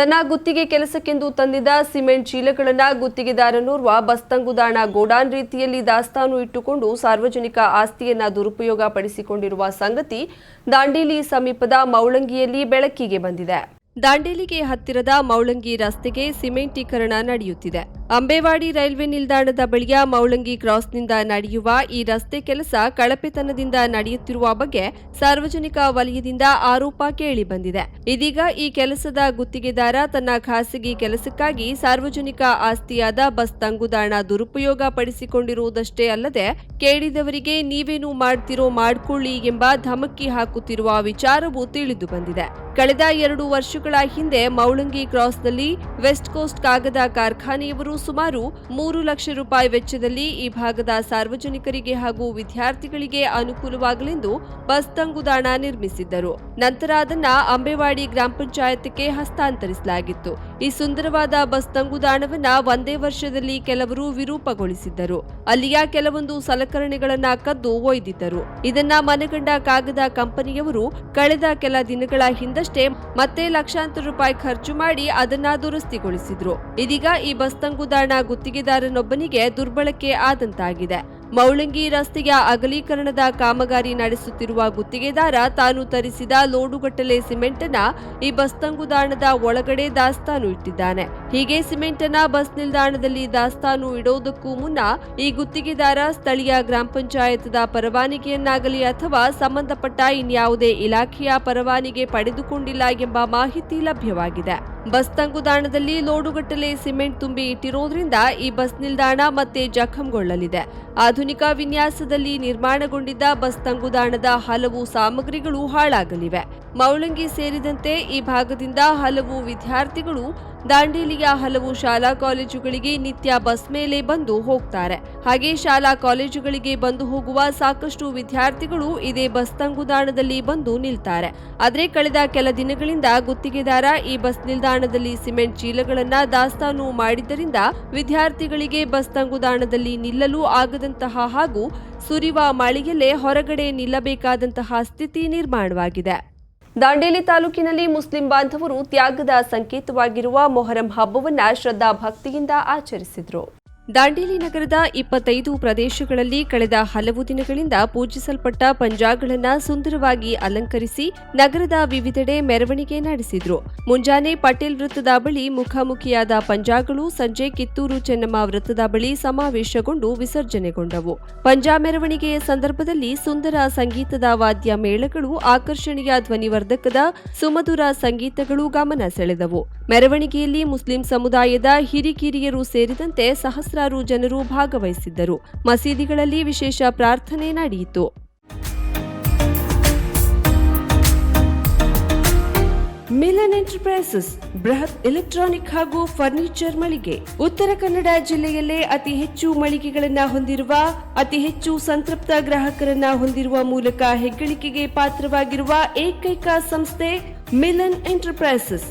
ತನ್ನ ಗುತ್ತಿಗೆ ಕೆಲಸಕ್ಕೆಂದು ತಂದಿದ್ದ ಸಿಮೆಂಟ್ ಚೀಲಗಳನ್ನು ಗುತ್ತಿಗೆದಾರನೋರ್ವ ಬಸ್ತಂಗುದಾಣ ಗೋಡಾನ್ ರೀತಿಯಲ್ಲಿ ದಾಸ್ತಾನು ಇಟ್ಟುಕೊಂಡು ಸಾರ್ವಜನಿಕ ಆಸ್ತಿಯನ್ನ ದುರುಪಯೋಗ ಪಡಿಸಿಕೊಂಡಿರುವ ಸಂಗತಿ ದಾಂಡೇಲಿ ಸಮೀಪದ ಮೌಳಂಗಿಯಲ್ಲಿ ಬೆಳಕಿಗೆ ಬಂದಿದೆ. ದಾಂಡೇಲಿಗೆ ಹತ್ತಿರದ ಮೌಳಂಗಿ ರಸ್ತೆಗೆ ಸಿಮೆಂಟೀಕರಣ ನಡೆಯುತ್ತಿದೆ. ಅಂಬೇವಾಡಿ ರೈಲ್ವೆ ನಿಲ್ದಾಣದ ಬಳಿಯ ಮೌಳಂಗಿ ಕ್ರಾಸ್ನಿಂದ ನಡೆಯುವ ಈ ರಸ್ತೆ ಕೆಲಸ ಕಳಪೆತನದಿಂದ ನಡೆಯುತ್ತಿರುವ ಬಗ್ಗೆ ಸಾರ್ವಜನಿಕ ವಲಯದಿಂದ ಆರೋಪ ಕೇಳಿಬಂದಿದೆ ಇದೀಗ ಈ ಕೆಲಸದ ಗುತ್ತಿಗೆದಾರ ತನ್ನ ಖಾಸಗಿ ಕೆಲಸಕ್ಕಾಗಿ ಸಾರ್ವಜನಿಕ ಆಸ್ತಿಯಾದ ಬಸ್ ತಂಗುದಾಣ ದುರುಪಯೋಗ ಪಡಿಸಿಕೊಂಡಿರುವುದಷ್ಟೇ ಅಲ್ಲದೆ ಕೇಳಿದವರಿಗೆ ನೀವೇನು ಮಾಡ್ತಿರೋ ಮಾಡ್ಕೊಳ್ಳಿ ಎಂಬ ಧಮಕಿ ಹಾಕುತ್ತಿರುವ ವಿಚಾರವೂ ತಿಳಿದು ಬಂದಿದೆ. ಕಳೆದ ಎರಡು ವರ್ಷಗಳ ಹಿಂದೆ ಮೌಳಂಗಿ ಕ್ರಾಸ್ನಲ್ಲಿ ವೆಸ್ಟ್ ಕೋಸ್ಟ್ ಕಾಗದ ಕಾರ್ಖಾನೆಯವರು ಸುಮಾರು ಮೂರು ಲಕ್ಷ ರೂಪಾಯಿ ವೆಚ್ಚದಲ್ಲಿ ಈ ಭಾಗದ ಸಾರ್ವಜನಿಕರಿಗೆ ಹಾಗೂ ವಿದ್ಯಾರ್ಥಿಗಳಿಗೆ ಅನುಕೂಲವಾಗಲೆಂದು ಬಸ್ ತಂಗುದಾಣ ನಿರ್ಮಿಸಿದ್ದರು. ನಂತರ ಅದನ್ನ ಅಂಬೇವಾಡಿ ಗ್ರಾಮ ಪಂಚಾಯತ್ಗೆ ಹಸ್ತಾಂತರಿಸಲಾಗಿತ್ತು. ಈ ಸುಂದರವಾದ ಬಸ್ ತಂಗುದಾಣವನ್ನ ಒಂದೇ ವರ್ಷದಲ್ಲಿ ಕೆಲವರು ವಿರೂಪಗೊಳಿಸಿದ್ದರು. ಅಲ್ಲಿಯ ಕೆಲವೊಂದು ಸಲಕರಣೆಗಳನ್ನ ಕದ್ದು ಒಯ್ದಿದ್ದರು. ಇದನ್ನ ಮನಗಂಡ ಕಾಗದ ಕಂಪನಿಯವರು ಕಳೆದ ಕೆಲ ದಿನಗಳ ಹಿಂದಷ್ಟೇ ಮತ್ತೆ ಲಕ್ಷಾಂತರ ರೂಪಾಯಿ ಖರ್ಚು ಮಾಡಿ ಅದನ್ನ ದುರಸ್ತಿಗೊಳಿಸಿದ್ರು. ಇದೀಗ ಈ ಬಸ್ ತಂಗುದಾಣ ಗುತ್ತಿಗೆದಾರನೊಬ್ಬನಿಗೆ ದುರ್ಬಳಕೆ ಆದಂತಾಗಿದೆ. ಮೌಳಂಗಿ ರಸ್ತೆಯ ಅಗಲೀಕರಣದ ಕಾಮಗಾರಿ ನಡೆಸುತ್ತಿರುವ ಗುತ್ತಿಗೆದಾರ ತಾನು ತರಿಸಿದ ಲೋಡುಗಟ್ಟಲೆ ಸಿಮೆಂಟ್ ಅನ್ನ ಈ ಬಸ್ ತಂಗುದಾಣದ ಒಳಗಡೆ ದಾಸ್ತಾನು ಇಟ್ಟಿದ್ದಾನೆ. ಹೀಗೆ ಸಿಮೆಂಟ್ ಅನ್ನ ಬಸ್ ನಿಲ್ದಾಣದಲ್ಲಿ ದಾಸ್ತಾನು ಇಡೋದಕ್ಕೂ ಮುನ್ನ ಈ ಗುತ್ತಿಗೆದಾರ ಸ್ಥಳೀಯ ಗ್ರಾಮ ಪಂಚಾಯತ್ದ ಪರವಾನಗಿಯನ್ನಾಗಲಿ ಅಥವಾ ಸಂಬಂಧಪಟ್ಟ ಇನ್ಯಾವುದೇ ಇಲಾಖೆಯ ಪರವಾನಿಗೆ ಪಡೆದುಕೊಂಡಿಲ್ಲ ಎಂಬ ಮಾಹಿತಿ ಲಭ್ಯವಾಗಿದೆ. ಬಸ್ ತಂಗುದಾಣದಲ್ಲಿ ಲೋಡುಗಟ್ಟಲೆ ಸಿಮೆಂಟ್ ತುಂಬಿ ಇಟ್ಟಿರೋದ್ರಿಂದ ಈ ಬಸ್ ನಿಲ್ದಾಣ ಮತ್ತೆ ಜಖಂಗೊಳ್ಳಲಿದೆ. ಆಧುನಿಕ ವಿನ್ಯಾಸದಲ್ಲಿ ನಿರ್ಮಾಣಗೊಂಡಿದ್ದ ಬಸ್ ತಂಗುದಾಣದ ಹಲವು ಸಾಮಗ್ರಿಗಳು ಹಾಳಾಗಲಿವೆ. ಮೌಳಂಗಿ ಸೇರಿದಂತೆ ಈ ಭಾಗದಿಂದ ಹಲವು ವಿದ್ಯಾರ್ಥಿಗಳು ದಾಂಡೇಲಿಯ ಹಲವು ಶಾಲಾ ಕಾಲೇಜುಗಳಿಗೆ ನಿತ್ಯ ಬಸ್ ಮೇಲೆ ಬಂದು ಹೋಗ್ತಾರೆ. ಹಾಗೆ ಶಾಲಾ ಕಾಲೇಜುಗಳಿಗೆ ಬಂದು ಹೋಗುವ ಸಾಕಷ್ಟು ವಿದ್ಯಾರ್ಥಿಗಳು ಇದೇ ಬಸ್ ತಂಗುದಾಣದಲ್ಲಿ ಬಂದು ನಿಲ್ತಾರೆ. ಆದರೆ ಕಳೆದ ಕೆಲ ದಿನಗಳಿಂದ ಗುತ್ತಿಗೆದಾರ ಈ ಬಸ್ ನಿಲ್ದಾಣದಲ್ಲಿ ಸಿಮೆಂಟ್ ಚೀಲಗಳನ್ನ ದಾಸ್ತಾನು ಮಾಡಿದ್ದರಿಂದ ವಿದ್ಯಾರ್ಥಿಗಳಿಗೆ ಬಸ್ ತಂಗುದಾಣದಲ್ಲಿ ನಿಲ್ಲಲು ಆಗದಂತಹ ಹಾಗೂ ಸುರಿವ ಮಳೆಯಲ್ಲೇ ಹೊರಗಡೆ ನಿಲ್ಲಬೇಕಾದಂತಹ ಸ್ಥಿತಿ ನಿರ್ಮಾಣವಾಗಿದೆ. ದಾಂಡೇಲಿ ತಾಲೂಕಿನಲ್ಲಿ ಮುಸ್ಲಿಂ ಬಾಂಧವರು ತ್ಯಾಗದ ಸಂಕೇತವಾಗಿರುವ ಮೊಹರಂ ಹಬ್ಬವನ್ನು ಶ್ರದ್ಧಾ ಭಕ್ತಿಯಿಂದ ಆಚರಿಸಿದ್ರು. ದಾಂಡೇಲಿ ನಗರದ ಇಪ್ಪತ್ತೈದು ಪ್ರದೇಶಗಳಲ್ಲಿ ಕಳೆದ ಹಲವು ದಿನಗಳಿಂದ ಪೂಜಿಸಲ್ಪಟ್ಟ ಪಂಜಾಗಳನ್ನು ಸುಂದರವಾಗಿ ಅಲಂಕರಿಸಿ ನಗರದ ವಿವಿಧೆಡೆ ಮೆರವಣಿಗೆ ನಡೆಸಿದ್ರು. ಮುಂಜಾನೆ ಪಟೇಲ್ ವೃತ್ತದ ಬಳಿ ಮುಖಾಮುಖಿಯಾದ ಪಂಜಾಗಳು ಸಂಜೆ ಕಿತ್ತೂರು ಚೆನ್ನಮ್ಮ ವೃತ್ತದ ಬಳಿ ಸಮಾವೇಶಗೊಂಡು ವಿಸರ್ಜನೆಗೊಂಡವು. ಪಂಜಾ ಮೆರವಣಿಗೆಯ ಸಂದರ್ಭದಲ್ಲಿ ಸುಂದರ ಸಂಗೀತದ ವಾದ್ಯ ಮೇಳಗಳು ಆಕರ್ಷಣೀಯ ಧ್ವನಿವರ್ಧಕದ ಸುಮಧುರ ಸಂಗೀತಗಳು ಗಮನ ಸೆಳೆದವು. ಮೆರವಣಿಗೆಯಲ್ಲಿ ಮುಸ್ಲಿಂ ಸಮುದಾಯದ ಹಿರಿಕಿರಿಯರು ಸೇರಿದಂತೆ ಸಹಸ್ರಾರು ಜನರು ಭಾಗವಹಿಸಿದ್ದರು. ಮಸೀದಿಗಳಲ್ಲಿ ವಿಶೇಷ ಪ್ರಾರ್ಥನೆ ನಡೆಯಿತು. ಮಿಲನ್ ಎಂಟರ್ಪ್ರೈಸಸ್, ಬೃಹತ್ ಎಲೆಕ್ಟ್ರಾನಿಕ್ ಹಾಗೂ ಫರ್ನಿಚರ್ ಮಳಿಗೆ. ಉತ್ತರ ಕನ್ನಡ ಜಿಲ್ಲೆಯಲ್ಲೇ ಅತಿ ಹೆಚ್ಚು ಮಳಿಗೆಗಳನ್ನು ಹೊಂದಿರುವ, ಅತಿ ಹೆಚ್ಚು ಸಂತೃಪ್ತ ಗ್ರಾಹಕರನ್ನ ಹೊಂದಿರುವ ಮೂಲಕ ಹೆಗ್ಗಳಿಕೆಗೆ ಪಾತ್ರವಾಗಿರುವ ಏಕೈಕ ಸಂಸ್ಥೆ ಮಿಲನ್ ಎಂಟರ್ಪ್ರೈಸಸ್.